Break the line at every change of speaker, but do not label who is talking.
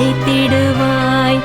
படைத்திடுவாய்